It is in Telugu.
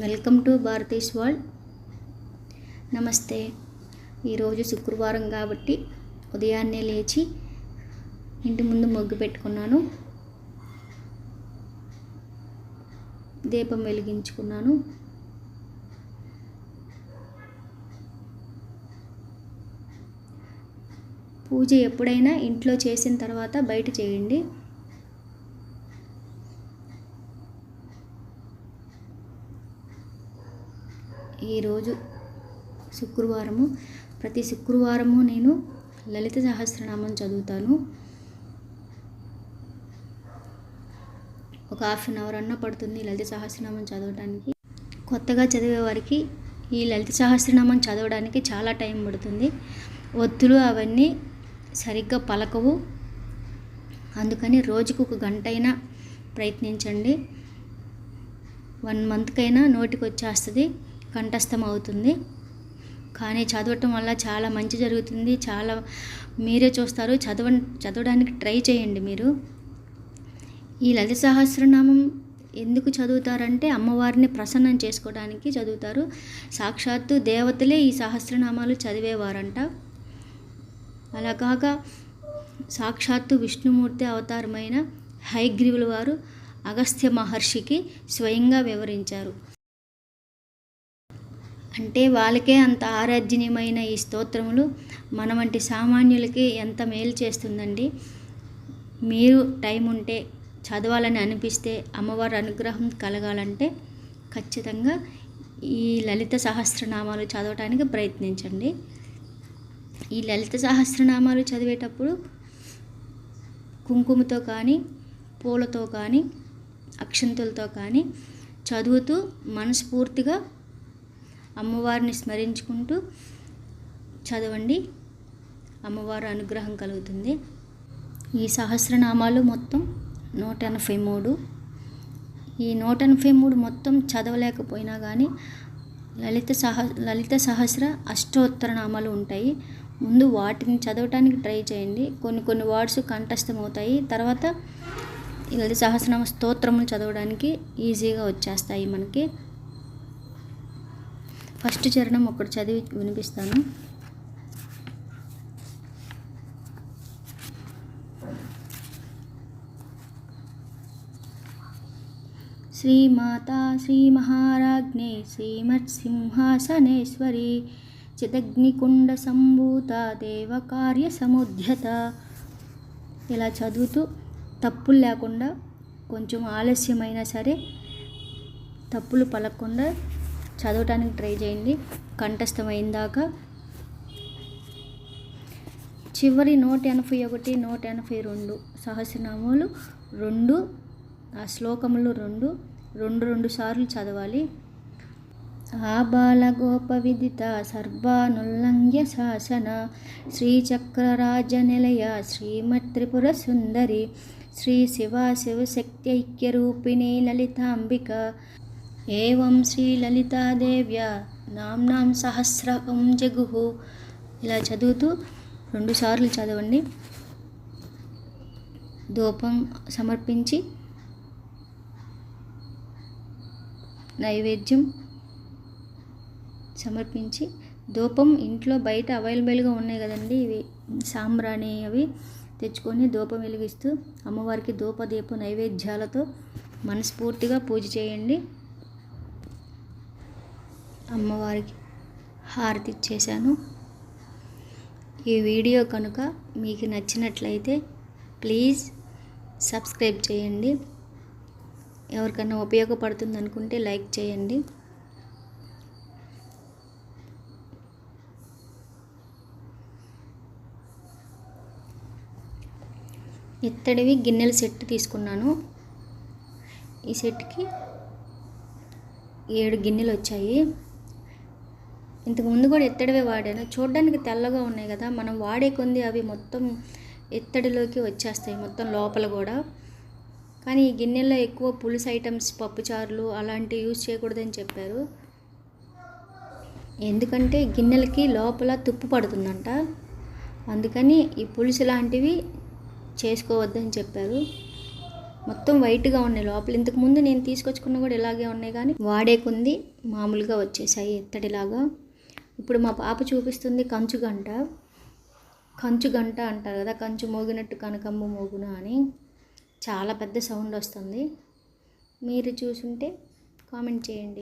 Welcome to Bharati's world. నమస్తే. ఈరోజు శుక్రవారం కాబట్టి ఉదయాన్నే లేచి ఇంటి ముందు మొగ్గు పెట్టుకున్నాను. దీపం వెలిగించుకున్నాను. పూజ ఎప్పుడైనా ఇంట్లో చేసిన తర్వాత బయట చేయండి. ఈరోజు శుక్రవారము. ప్రతి శుక్రవారము నేను లలిత సహస్రనామం చదువుతాను. ఒక హాఫ్ అన్ అవర్ అన్న పడుతుంది లలిత సహస్రనామం చదవడానికి కొత్తగా చదివే వారికి ఈ లలిత సహస్రనామం చదవడానికి చాలా టైం పడుతుంది. ఒత్తులు అవన్నీ సరిగ్గా పలకవు. అందుకని రోజుకు ఒక గంట అయినా ప్రయత్నించండి. వన్ మంత్కైనా నోటికి వచ్చేస్తుంది కంఠస్థం అవుతుంది కానీ చదవటం వల్ల చాలా మంచి జరుగుతుంది. చాలా మీరే చూస్తారు. చదవ చదవడానికి ట్రై చేయండి మీరు. ఈ లలిత సహస్రనామం ఎందుకు చదువుతారంటే అమ్మవారిని ప్రసన్నం చేసుకోవడానికి చదువుతారు. సాక్షాత్తు దేవతలే ఈ సహస్రనామాలు చదివేవారంట. అలా కాక సాక్షాత్తు విష్ణుమూర్తి అవతారమైన హైగ్రీవుల వారు అగస్త్య మహర్షికి స్వయంగా వివరించారు. అంటే వాళ్ళకే అంత ఆరాధ్యనీయమైన ఈ స్తోత్రములు మన వంటి సామాన్యులకి ఎంత మేలు చేస్తుందండి. మీరు టైం ఉంటే చదవాలని అనిపిస్తే అమ్మవారి అనుగ్రహం కలగాలంటే ఖచ్చితంగా ఈ లలిత సహస్రనామాలు చదవటానికి ప్రయత్నించండి. ఈ లలిత సహస్రనామాలు చదివేటప్పుడు కుంకుమతో కానీ పూలతో కానీ అక్షంతులతో కానీ చదువుతూ మనస్ఫూర్తిగా అమ్మవారిని స్మరించుకుంటూ చదవండి. అమ్మవారు అనుగ్రహం కలుగుతుంది. ఈ సహస్రనామాలు మొత్తం నూట ఎనభై మూడు. ఈ నూట ఎనభై మూడు మొత్తం చదవలేకపోయినా కానీ లలిత సహ లలిత సహస్ర అష్టోత్తర నామాలు ఉంటాయి. ముందు వాటిని చదవటానికి ట్రై చేయండి. కొన్ని కొన్ని వర్డ్స్ కంఠస్థం అవుతాయి తర్వాత ఈ లలిత సహస్రనామ స్తోత్రములు చదవడానికి ఈజీగా వచ్చేస్తాయి మనకి. ఫస్ట్ చరణం ఒకటి చదివి వినిపిస్తాను. శ్రీమాతా శ్రీమహారాజ్ఞే శ్రీమత్సింహాసనేశ్వరి చిదగ్నికుండ సంభూత దేవకార్య సముద్యత. ఇలా చదువుతూ తప్పులు లేకుండా కొంచెం ఆలస్యమైనా సరే తప్పులు పలకుండా చదవటానికి ట్రై చేయండి. కంఠస్థమైందాక చివరి నూట ఎనభై ఒకటి నూట ఎనభై రెండు సహస్రనామాలు రెండు ఆ శ్లోకములు రెండు రెండు రెండు సార్లు చదవాలి. ఆ బాల విదిత సర్వానుల్లంఘ్య శాసన శ్రీచక్రరాజ నిలయ శ్రీమత్రిపుర సుందరి శ్రీ శివ శివశక్తి ఐక్యరూపిణి లలితాంబిక ఏవం శ్రీలలితాదేవ్య నామ్నాం సహస్రం జగుహు ఇలా చదువుతూ రెండుసార్లు చదవండి. ధూపం సమర్పించి నైవేద్యం సమర్పించి ధూపం ఇంట్లో బయట అవైలబుల్గా ఉన్నాయి కదండి ఇవి సాంబ్రాణి అవి తెచ్చుకొని ధూపం వెలిగిస్తూ అమ్మవారికి ధూప దీప నైవేద్యాలతో మనస్ఫూర్తిగా పూజ చేయండి. అమ్మవారికి హారతి ఇచ్చేసాను ఈ వీడియో కనుక మీకు నచ్చినట్లయితే ప్లీజ్ సబ్స్క్రైబ్ చేయండి. ఎవరికైనా ఉపయోగపడుతుంది అనుకుంటే లైక్ చేయండి. ఇత్తడివి గిన్నెల సెట్ తీసుకున్నాను. ఈ సెట్కి ఏడు గిన్నెలు వచ్చాయి. ఇంతకు ముందు కూడా ఎత్తడివే వాడాను. చూడడానికి తెల్లగా ఉన్నాయి కదా మనం వాడే కొంది అవి మొత్తం ఎత్తడిలోకి వచ్చేస్తాయి మొత్తం లోపల కూడా. కానీ ఈ గిన్నెల్లో ఎక్కువ పులుసు ఐటమ్స్ పప్పుచారులు అలాంటివి యూజ్ చేయకూడదని చెప్పారు. ఎందుకంటే గిన్నెలకి లోపల తుప్పు పడుతుందంట. అందుకని ఈ పులుసు లాంటివి చేసుకోవద్దని చెప్పారు. మొత్తం వైట్గా ఉన్నాయి లోపల. ఇంతకుముందు నేను తీసుకొచ్చుకున్న కూడా ఇలాగే ఉన్నాయి కానీ వాడే కొంది మామూలుగా వచ్చేసాయి ఎత్తడిలాగా. ఇప్పుడు మా పాప చూపిస్తుంది కంచు గంట కంచు గంట అంటారు కదా కంచు మోగినట్టు కనకమ్మ మోగున అని. చాలా పెద్ద సౌండ్ వస్తుంది. మీరు చూసుంటే కామెంట్ చేయండి.